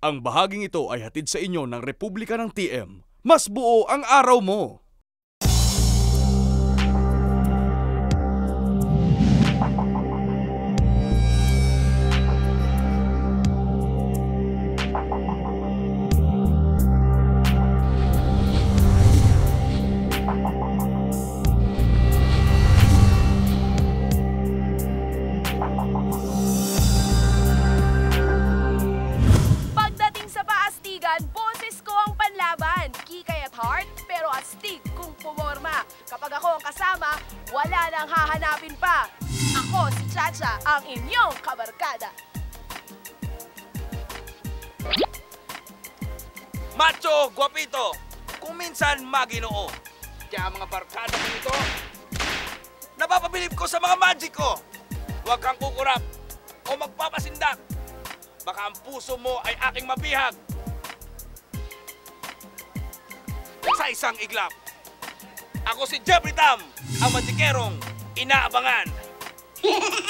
Ang bahaging ito ay hatid sa inyo ng Republika ng TM. Mas buo ang araw mo! Mga barkada ko nito, napapabilib ko sa mga magic ko. Huwag kang kukurap o magpapasindak. Baka ang puso mo ay aking mabihag. Sa isang iglap. Ako si Jeffrey Tam, ang magikerong inaabangan.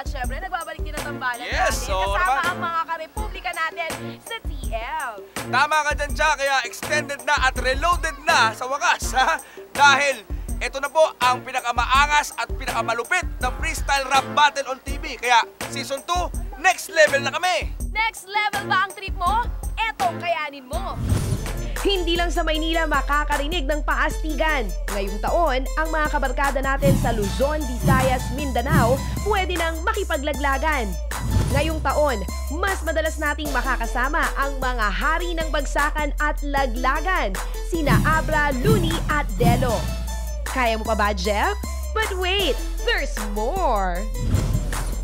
At syempre, nagbabalik din ang tambalan Yes, natin oo kasama naman. ang mga karepublika natin sa TL. Tama ka dyan, Cha, kaya extended na at reloaded na sa wakas, ha? Dahil ito na po ang pinakamaangas at pinakamalupit na freestyle rap battle on TV. Kaya season 2, next level na kami! Next level ba ang trip mo? Eto, kayanin mo! Hindi lang sa Maynila makakarinig ng paastigan. Ngayong taon, ang mga kabarkada natin sa Luzon, Visayas, Mindanao pwede nang makipaglaglagan. Ngayong taon, mas madalas nating makakasama ang mga hari ng bagsakan at laglagan, sina Abra, Luni at Delo. Kaya mo pa ba, Jeff? But wait, there's more!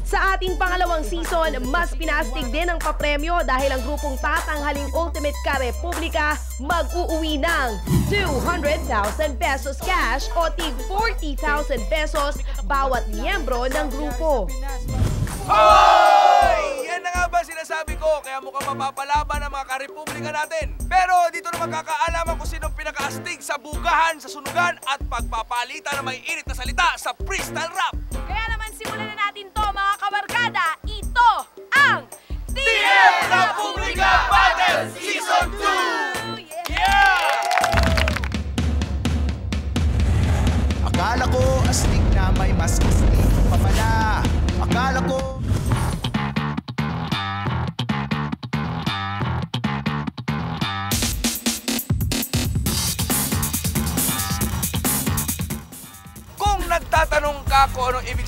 Sa ating pangalawang season, mas pinastig din ang papremyo dahil ang grupong tatanghaling Ultimate Ka Republika mag-uuwi ng 200,000 pesos cash o tig 40,000 pesos bawat miyembro ng grupo. Hoy! Yan na nga ba sinasabi ko, kaya mukhang mapapalaban ang mga karepublika natin. Pero dito na magkakaalaman kung sinong pinakaastig sa bugahan, sa sunugan at pagpapalitan ng may init na salita sa freestyle rap.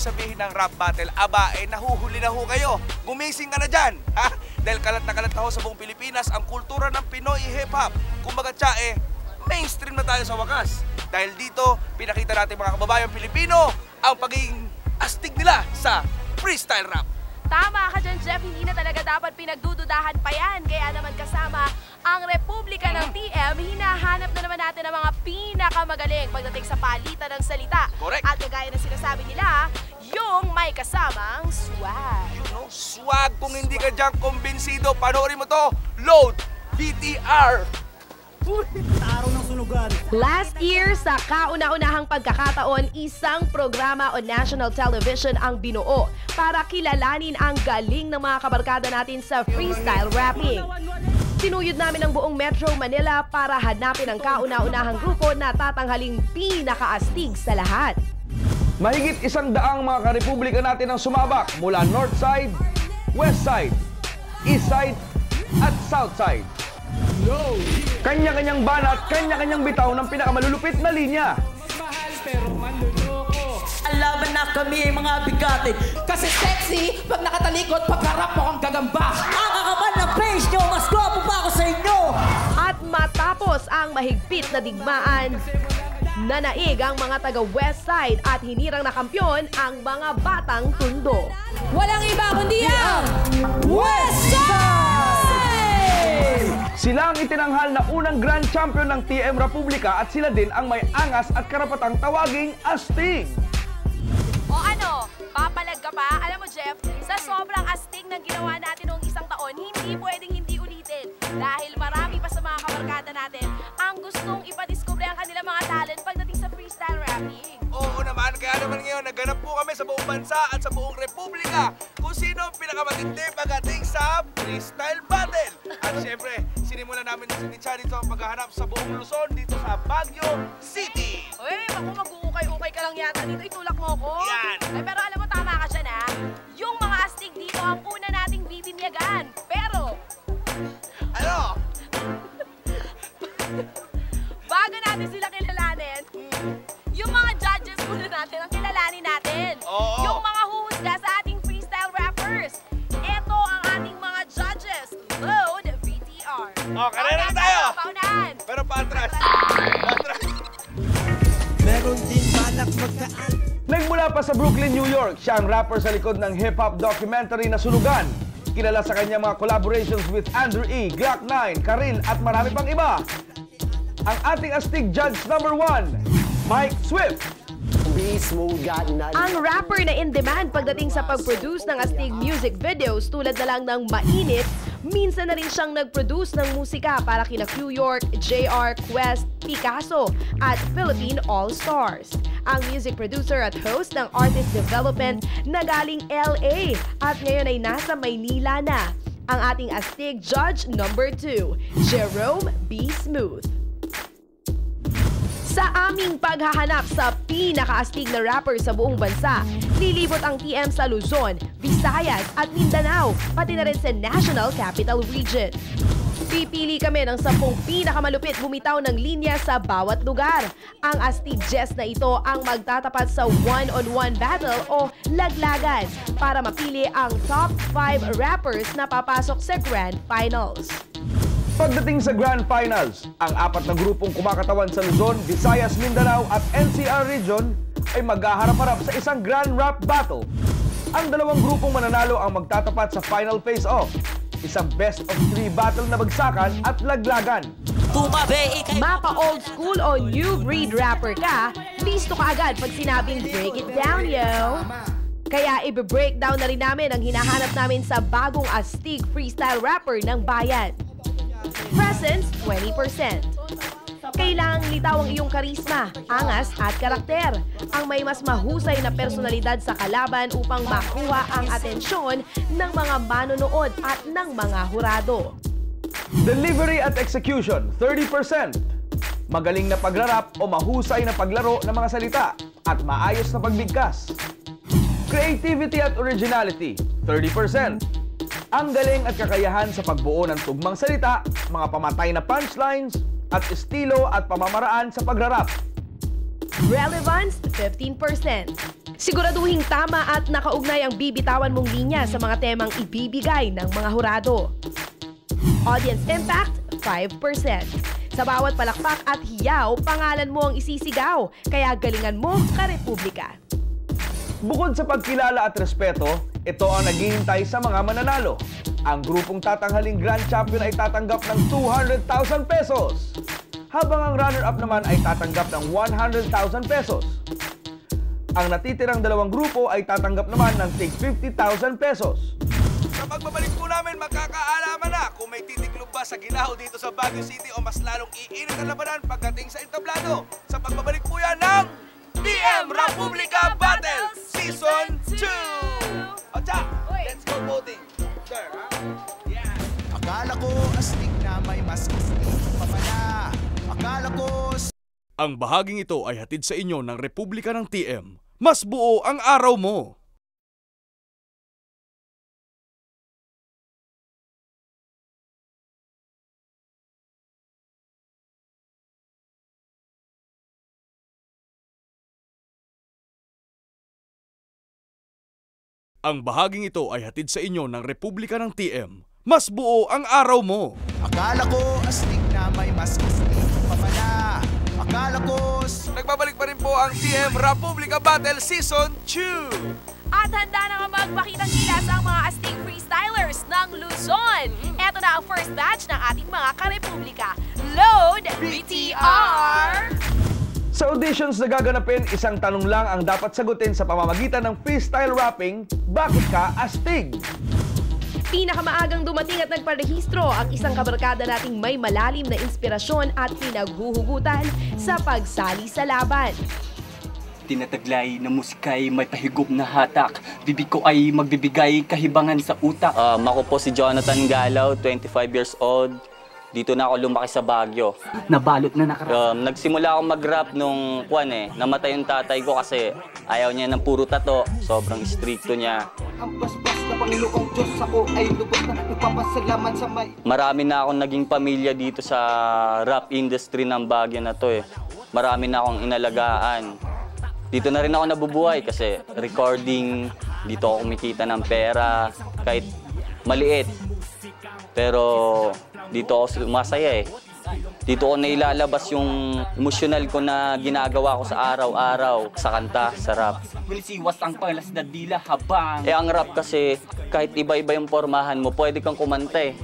Sabihin ng rap battle, aba, eh, nahuhuli na ho kayo. Gumising ka na dyan, ha? Dahil kalat na kalat na ho sa buong Pilipinas ang kultura ng Pinoy hip-hop. Kumbaga tsa, eh, mainstream na tayo sa wakas. Dahil dito, pinakita natin mga kababayang Pilipino ang pagiging astig nila sa freestyle rap. Tama ka dyan, Jeff. Hindi na talaga dapat pinagdududahan pa yan. Kaya naman kasama ang Republika ng TM, hinahanap na naman natin ang mga pinakamagaling pagdating sa palitan ng salita. Correct. At kagaya ng sinasabi nila, yung may kasamang swag. You know, swag kung hindi ka dyan kumbinsido. Panoorin mo to. Load BTR. Last year, sa kauna-unahang pagkakataon, isang programa on national television ang binuo para kilalanin ang galing ng mga kabarkada natin sa freestyle rapping. Sinuyod namin ang buong Metro Manila para hanapin ang kauna-unahang grupo na tatanghaling pinakaastig sa lahat. Mahigit isang daang mga karepublika natin ang sumabak mula North Side, West Side, East Side, at South Side. Kanya-kanyang banat, kanya-kanyang bitaw ng pinakamalulupit na linya. Alaban na kami mga bigatin. Kasi sexy, pag nakatalikod, pagkarap mo kang gagamba. Ang kakapal na face nyo, mas gwapo pa ako sa inyo. At matapos ang mahigpit na digmaan, nanaig ang mga taga West Side at hinirang na kampyon ang mga batang tundo. Walang iba kundi ang West Side! Sila ang itinanghal na unang Grand Champion ng TM Republika at sila din ang may angas at karapatang tawaging astig. O ano, papalag ka pa. Alam mo, Jeff, sa sobrang astig ng ginawa natin noong isang taon, hindi pwedeng sa buong bansa at sa buong republika kung sino ang pinakamatindi pagdating sa freestyle battle. At syempre, sinimulan namin si Ticha dito ang paghahanap sa buong Luzon dito sa Baguio City. Uy, ako mag-uukay-ukay ka lang yata dito. Itulak mo ko. Yan. Ay, pero alam mo, tama ka dyan, ha? Yung mga astig dito ang una nating bibinyagan. Pero, Ano? bago natin sila kilalanin, Oh, karera na tayo. Paunahan. Pero patras. Patras. Nagmula pa sa Brooklyn, New York, siya ang rapper sa likod ng hip-hop documentary na Sunugan. Kilala sa kanyang mga collaborations with Andrew E., Glock 9, Karil at marami pang iba. Ang ating astig judge number one, Mike Swift. Ang rapper na in demand pagdating sa pag-produce ng astig music videos tulad na lang ng Mainit, minsan na rin siyang nag-produce ng musika para kina Q York, JR, Quest, Picasso at Philippine All-Stars. Ang music producer at host ng Artist Development na galing LA at ngayon ay nasa Maynila na. Ang ating astig judge number 2, Jerome B. Smooth. Sa aming paghahanap sa pinakaastig na rapper sa buong bansa, lilibot ang TM sa Luzon, Visayas at Mindanao, pati na rin sa National Capital Region. Pipili kami ng sampung pinakamalupit bumitaw ng linya sa bawat lugar. Ang astig Jess na ito ang magtatapat sa one-on-one battle o laglagan para mapili ang top 5 rappers na papasok sa Grand Finals. Pagdating sa Grand Finals, ang apat na grupong kumakatawan sa Luzon, Visayas, Mindanao at NCR Region ay maghaharap-harap sa isang Grand Rap Battle. Ang dalawang grupong mananalo ang magtatapat sa final face-off, isang best of three battle na bagsakan at laglagan. Mapa old school o new breed rapper ka, listo ka agad pag sinabing break it down, yo! Kaya ibe-breakdown na rin namin ang hinahanap namin sa bagong astig freestyle rapper ng bayan. Presence, 20%. Kailangang litaw ang iyong karisma, angas at karakter. Ang may mas mahusay na personalidad sa kalaban upang makuha ang atensyon ng mga manonood at ng mga hurado. Delivery at execution, 30%. Magaling na pagrarap o mahusay na paglaro ng mga salita at maayos na pagbigkas. Creativity at originality, 30%. Ang galing at kakayahan sa pagbuo ng tugmang salita, mga pamatay na punchlines, at estilo at pamamaraan sa pagrarap. Relevance, 15%. Siguraduhing tama at nakaugnay ang bibitawan mong linya sa mga temang ibibigay ng mga hurado. Audience impact, 5%. Sa bawat palakpak at hiyaw, pangalan mo ang isisigaw, kaya galingan mo ka Republika. Bukod sa pagkilala at respeto, ito ang naghihintay sa mga mananalo. Ang grupong tatanghaling Grand Champion ay tatanggap ng 200,000 pesos. Habang ang runner-up naman ay tatanggap ng 100,000 pesos. Ang natitirang dalawang grupo ay tatanggap naman ng tig 50,000 pesos. Sa pagbabalik po namin, magkakaalaman na kung may titiklog ba sa ginaho dito sa Baguio City o mas lalong iinit ang labanan pagdating sa entablado. Sa pagbabalik po yan ng DM Republica Battle Season 2! O tsa, Uy. let's go voting. Sir, ha? Yeah. Akala ko astig na may mas astig pa pala. Akala ko Ang bahaging ito ay hatid sa inyo ng Republika ng TM. Mas buo ang araw mo! Ang bahaging ito ay hatid sa inyo ng Republika ng TM. Mas buo ang araw mo! Akala ko astig na may mas astig pa pala. Akala ko Nagbabalik pa rin po ang TM Republica Battle Season 2! At handa na nga magpakitang gilas ang mga astig freestylers ng Luzon. Ito na ang first batch ng ating mga karepublika. Load BTR! Sa auditions na gaganapin, isang tanong lang ang dapat sagutin sa pamamagitan ng freestyle rapping, bakit ka astig? Pinakamaagang dumating at nagparehistro ang isang kabarkada nating may malalim na inspirasyon at pinaghuhugutan sa pagsali sa laban. Tinataglay na musikay may pahigop na hatak. Bibig ko ay magbibigay kahibangan sa utak. Um, ako po si Jonathan Galaw, 25 years old. Dito na ako lumaki sa Baguio. Nabalot na nakarap. Um, nagsimula ako mag-rap nung kwan eh. Namatay yung tatay ko kasi ayaw niya ng puro tato. Sobrang stricto niya. Ang basbas na Panginoong Diyos ako ay lubos na nagpapasalamat sa may... Marami na akong naging pamilya dito sa rap industry ng Baguio na to eh. Marami na akong inalagaan. Dito na rin ako nabubuhay kasi recording, dito ako kumikita ng pera, kahit maliit. Pero dito ako sumasaya eh. Dito ko nailalabas yung emosyonal ko na ginagawa ko sa araw-araw, sa kanta, sa rap. Wilisiwas ang palas na dila habang... Eh ang rap kasi, kahit iba-iba yung pormahan mo, pwede kang kumanta eh.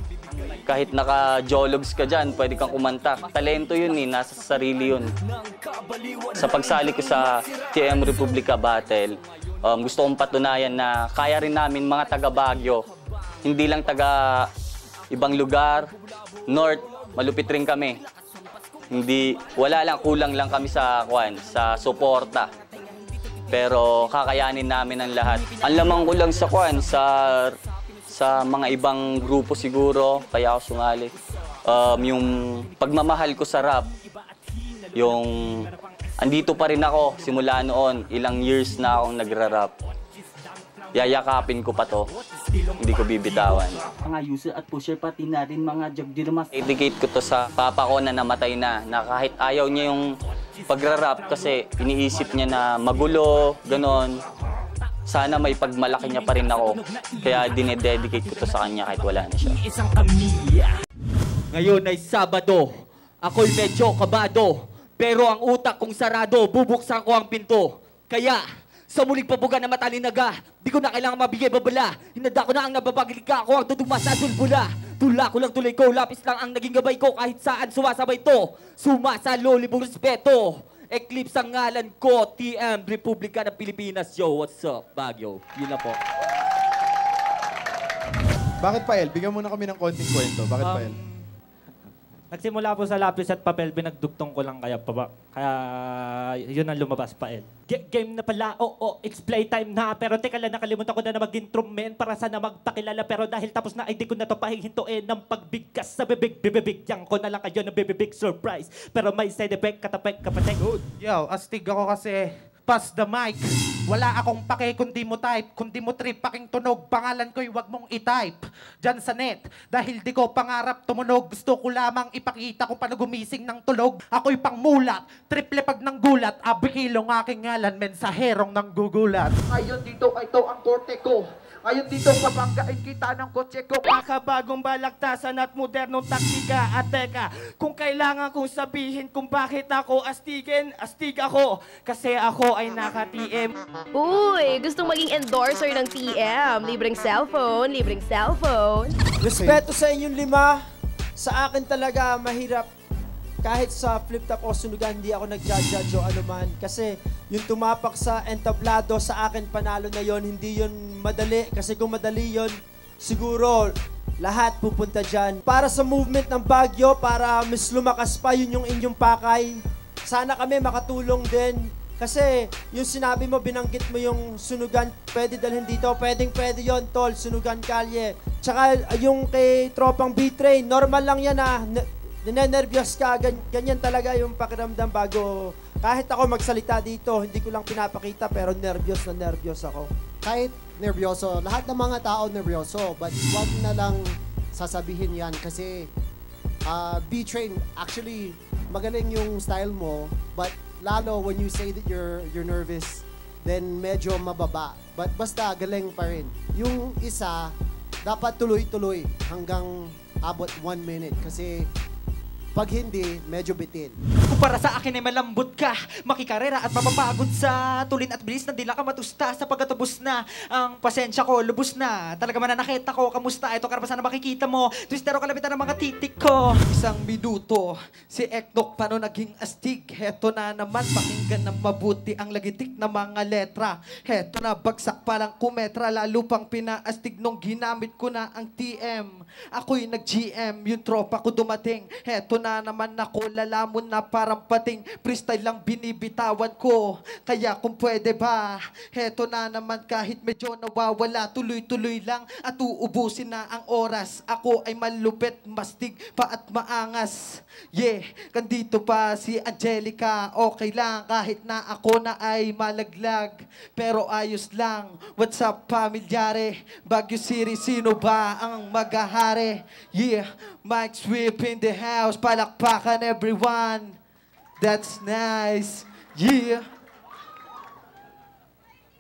Kahit naka-jologs ka dyan, pwede kang kumanta. Talento yun eh, nasa sarili yun. Sa pagsali ko sa TM Republica Battle, um, gusto kong patunayan na kaya rin namin mga taga Baguio, hindi lang taga ibang lugar, North, malupit rin kami. Hindi, wala lang, kulang lang kami sa, kwan, sa suporta. Pero kakayanin namin ang lahat. Ang lamang ko lang sa kwan, sa sa mga ibang grupo siguro, kaya ako sumali. Um, yung pagmamahal ko sa rap, yung andito pa rin ako simula noon, ilang years na akong nagra-rap. Yayakapin ko pa to, hindi ko bibitawan. Mga user at pusher pati na rin mga jagdirmas. Dedicate ko to sa papa ko na namatay na, na kahit ayaw niya yung pagra-rap kasi iniisip niya na magulo, ganon. Sana may pagmalaki niya pa rin ako. Kaya dinededicate ko to sa kanya kahit wala na siya. Ngayon ay Sabado. Ako'y medyo kabado. Pero ang utak kong sarado, bubuksan ko ang pinto. Kaya, sa muling pabuga na matalinaga, di ko na kailangan mabigay babala. Hinanda ko na ang nababagilika ako ang duduma sa sulbula. Tula ko lang tuloy ko, lapis lang ang naging gabay ko kahit saan sumasabay to. Sumasalo, libong respeto. Eclipse ang ngalan ko, TM, Republika ng Pilipinas. Yo, what's up, Baguio? Yun lang po. Bakit pa, El? Bigyan mo na kami ng konting kwento. Bakit pa, Um, El? Nagsimula po sa lapis at papel, binagdugtong ko lang kaya pa Kaya yun ang lumabas pa, El. Ga- game na pala, oo, it's playtime na. Pero teka lang, nakalimutan ko na na mag-instrument para sana magpakilala. Pero dahil tapos na, ay di ko na to pahihintuin ng pagbigkas sa bibig. Bibibigyan ko na lang kayo ng bibibig surprise. Pero may side effect, katapek, kapateng. Yo, astig ako kasi pass the mic. Wala akong pake kundi mo type, kundi mo trip, paking tunog, pangalan ko'y wag mong i-type. Diyan sa net, dahil di ko pangarap tumunog, gusto ko lamang ipakita kung paano gumising ng tulog. Ako'y pangmulat, triple pag ng gulat, abikilong aking ngalan, mensaherong ng gugulat. Ayun dito, ito ang korte ko. Ayun dito, papanggain kita ng kotse ko. Makabagong balaktasan at modernong taktika at teka, kung kailangan kong sabihin kung bakit ako astigin, astig ako. Kasi ako ay naka-TM. Uy, gustong maging endorser ng TM. Libreng cellphone, libreng cellphone. Respeto sa inyong lima. Sa akin talaga mahirap kahit sa flip-top o sunugan, hindi ako nag-judge o ano man. Kasi yung tumapak sa entablado, sa akin panalo na yon hindi yon madali. Kasi kung madali yon siguro lahat pupunta dyan. Para sa movement ng Bagyo, para mas lumakas pa, yun yung inyong pakay. Sana kami makatulong din. Kasi yung sinabi mo, binanggit mo yung sunugan, pwede dalhin dito, pwedeng pwede yon tol, sunugan kalye. Tsaka yung kay tropang B-Train, normal lang yan ah. Ninenervyos ka, gan- ganyan talaga yung pakiramdam bago kahit ako magsalita dito, hindi ko lang pinapakita pero nervyos na nervyos ako. kahit nervyoso, lahat ng mga tao nervyoso, but wag na lang sasabihin yan kasi uh, B-Train, actually, magaling yung style mo, but lalo when you say that you're, you're nervous, then medyo mababa. But basta, galing pa rin. Yung isa, dapat tuloy-tuloy hanggang abot one minute kasi pag hindi, medyo bitin. Kumpara sa akin ay malambot ka Makikarera at mapapagod sa tulin at bilis na dila ka matusta Sa pagkatubos na. Ang pasensya ko lubos na. Talaga mananakit ako. Kamusta? Ito karapasan na makikita mo. Twistero kalabitan ng mga titik ko. Isang minuto. Si Eknok paano naging astig. Heto na naman pakinggan ng mabuti ang lagitik na mga letra. Heto na bagsak palang kumetra lalo pang pinaastig nung ginamit ko na ang TM Ako'y nag-GM yung tropa ko dumating. Heto na naman ako lalamon na parang pating Freestyle lang binibitawan ko. Kaya kung pwede ba Heto na naman kahit medyo nawawala Tuloy-tuloy lang at uubusin na ang oras. Ako ay malupit, mastig pa at maangas. Yeah, kandito pa si Angelica. Okay lang kahit na ako na ay malaglag. Pero ayos lang What's up pamilyare? Baguio City, sino ba ang magahari? Yeah, Mike Sweep in the house Palakpakan everyone That's nice Yeah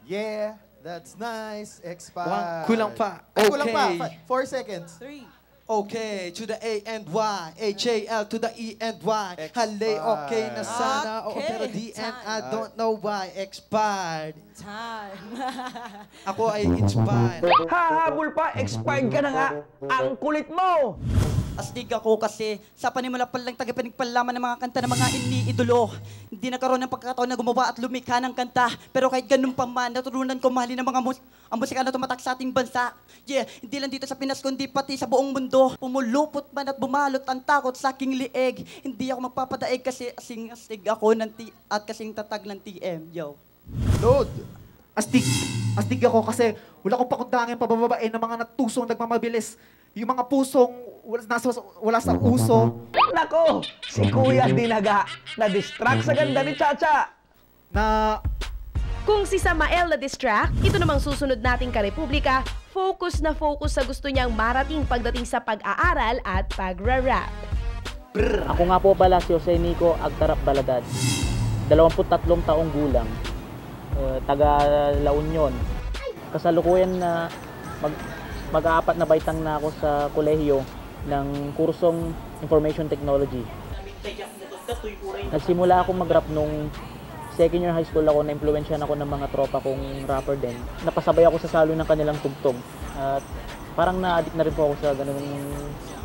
Yeah, that's nice. Expired. One, kulang pa. Ay, kulang pa. Okay. Fi- Four seconds. Three. Okay, to the A and Y, H-A-L to the E and Y. Hali, okay na sana. Oo, Okay, pero di and I don't know why. Expired. Time. Ako ay inspired. Hahabol pa, expired ka na nga. Ang kulit mo! Astig ako kasi sa panimula pa lang tagapinagpalaman ng mga kanta ng mga iniidolo. Hindi nagkaroon ng pagkakataon na gumawa at lumikha ng kanta. Pero kahit ganun pa man, naturunan ko mahalin ang mga mus ang musika na tumatak sa ating bansa. Yeah, hindi lang dito sa Pinas kundi pati sa buong mundo. Pumulupot man at bumalot ang takot sa aking lieg. Hindi ako magpapadaig kasi asing astig ako ng T at kasing tatag ng TM. Yo. Load. Astig. Astig ako kasi wala akong pakundangin pabababain ng mga natusong nagmamabilis. Yung mga pusong wala, nasa, wala sa uso. Nako, si Kuya Dinaga, na-distract sa ganda ni Chacha. Na Kung si Samael na distract, ito namang susunod nating karepublika, focus na focus sa gusto niyang marating pagdating sa pag-aaral at pagra-rap. Ako nga po pala si Jose Nico Agtarap Baladad. 23 taong gulang. Uh, taga La Union. Kasalukuyan na mag mag-aapat na baitang na ako sa kolehiyo ng kursong Information Technology. Nagsimula ako mag-rap nung second year high school ako, na-influensyan ako ng mga tropa kong rapper din. Napasabay ako sa salo ng kanilang tugtog. At parang na-addict na rin po ako sa ganung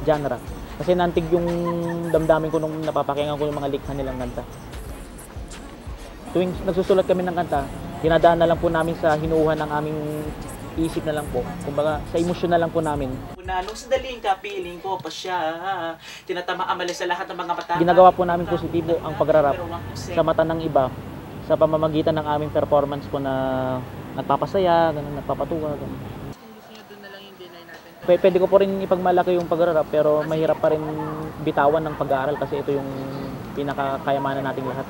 genre. Kasi nantig yung damdamin ko nung napapakinggan ko yung mga likha nilang kanta. Tuwing nagsusulat kami ng kanta, dinadaan na lang po namin sa hinuuhan ng aming isip na lang po. Kumbaga, sa emosyon na lang po namin. Una, nung sandaling ka, piling ko pa siya. Tinatama amali sa lahat ng mga mata. Ginagawa po namin positibo ang pagrarap sa mata ng iba sa pamamagitan ng aming performance po na nagpapasaya, ganun, nagpapatuwa, ganun. P- pwede ko po rin ipagmalaki yung pagrarap pero mahirap pa rin bitawan ng pag-aaral kasi ito yung pinakakayamanan nating lahat.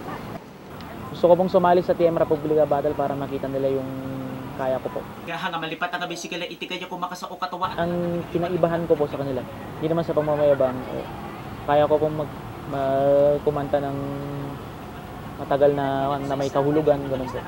Gusto ko pong sumali sa TM Republica Battle para makita nila yung kaya ko po. Kaya nga malipat ang bisikala, itika niya kumakasak o katawa. Ang kinaibahan ko po sa kanila, hindi naman sa pamamayabang, eh, kaya ko pong mag, mag kumanta ng matagal na, na may kahulugan, ganun po.